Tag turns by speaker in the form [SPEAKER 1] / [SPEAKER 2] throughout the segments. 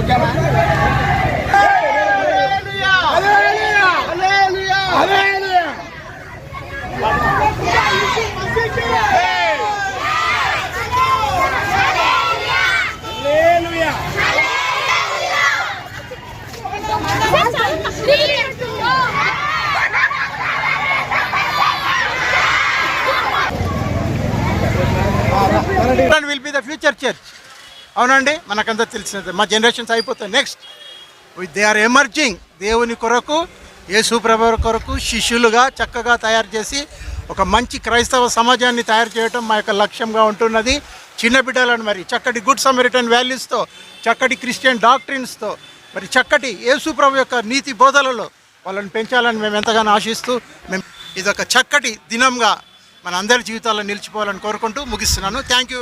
[SPEAKER 1] ఓకేనా will be the future church. అవునండి మనకంతా తెలిసినది. మా జనరేషన్స్ అయిపోతాయి. నెక్స్ట్ దే ఆర్ ఎమర్జింగ్ దేవుని కొరకు యేసుప్రభ కొరకు శిష్యులుగా చక్కగా తయారు చేసి ఒక మంచి క్రైస్తవ సమాజాన్ని తయారు చేయడం మా యొక్క లక్ష్యంగా ఉంటున్నది. చిన్న బిడ్డలను మరి చక్కటి గుడ్ సమరిటన్ వాల్యూస్తో చక్కటి క్రిస్టియన్ డాక్ట్రిన్స్తో మరి చక్కటి యేసుప్రభు యొక్క నీతి బోధలలో వాళ్ళని పెంచాలని మేము ఎంతగానో ఆశిస్తూ మేము ఇదొక చక్కటి దినంగా మన అందరి జీవితాల్లో నిలిచిపోవాలని కోరుకుంటూ ముగిస్తున్నాను. థ్యాంక్ యూ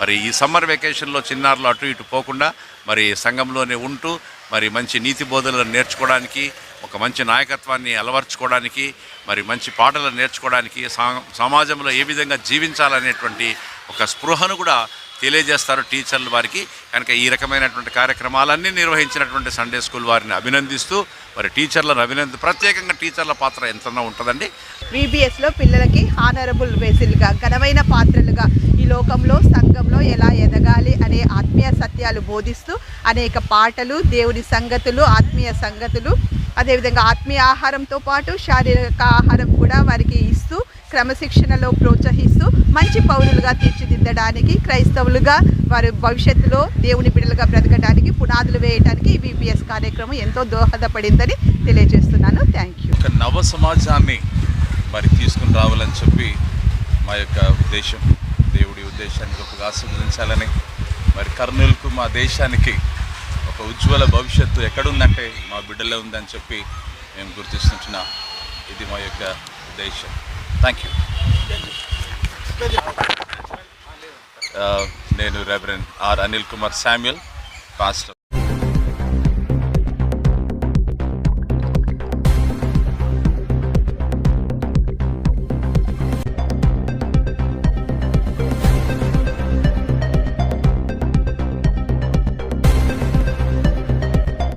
[SPEAKER 2] మరి ఈ సమ్మర్ వెకేషన్లో చిన్నారులు అటు ఇటు పోకుండా మరి సంఘంలోనే ఉంటూ మరి మంచి నీతి బోధనలు నేర్చుకోవడానికి ఒక మంచి నాయకత్వాన్ని అలవర్చుకోవడానికి మరి మంచి పాటలు నేర్చుకోవడానికి సా- సమాజంలో ఏ విధంగా జీవించాలనేటువంటి ఒక స్పృహను కూడా తెలియజేస్తారు టీచర్లు వారికి. కనుక ఈ రకమైనటువంటి కార్యక్రమాలన్నీ నిర్వహించినటువంటి సండే స్కూల్ వారిని అభినందిస్తూ మరి టీచర్లను అభినంది ప్రత్యేకంగా టీచర్ల పాత్ర ఎంతనో ఉంటుందండి.
[SPEAKER 3] విబిఎస్లో పిల్లలకి హానరబుల్ వెసిల్గా ఘనమైన పాత్రలుగా ఈ లోకంలో సంఘంలో ఎలా ఎదగాలి అనే ఆత్మీయ సత్యాలు బోధిస్తూ అనేక పాటలు దేవుని సంగతులు ఆత్మీయ సంగతులు అదేవిధంగా ఆత్మీయ ఆహారంతో పాటు శారీరక ఆహారం కూడా వారికి ఇస్తూ క్రమశిక్షణలో ప్రోత్సహిస్తూ మంచి పౌరులుగా తీర్చిదిద్దడానికి క్రైస్తవులుగా వారి భవిష్యత్తులో దేవుని బిడ్డలుగా బ్రతకడానికి పునాదులు వేయడానికి ఈ బీపీఎస్ కార్యక్రమం ఎంతో దోహదపడిందని తెలియజేస్తున్నాను. థ్యాంక్ యూ
[SPEAKER 4] ఒక నవ సమాజాన్ని మరి తీసుకుని రావాలని చెప్పి మా యొక్క ఉద్దేశం. దేవుడి ఉద్దేశాన్ని గొప్పగా ఆశీర్వదించాలని మరి కర్నూలుకు మా దేశానికి ఒక ఉజ్వల భవిష్యత్తు ఎక్కడుందంటే మా బిడ్డలో ఉందని చెప్పి మేము గుర్తిస్తుంటున్నాం. ఇది మా యొక్క ఉద్దేశం. థ్యాంక్ యూ నేను reverend R Anil Kumar Samuel pastor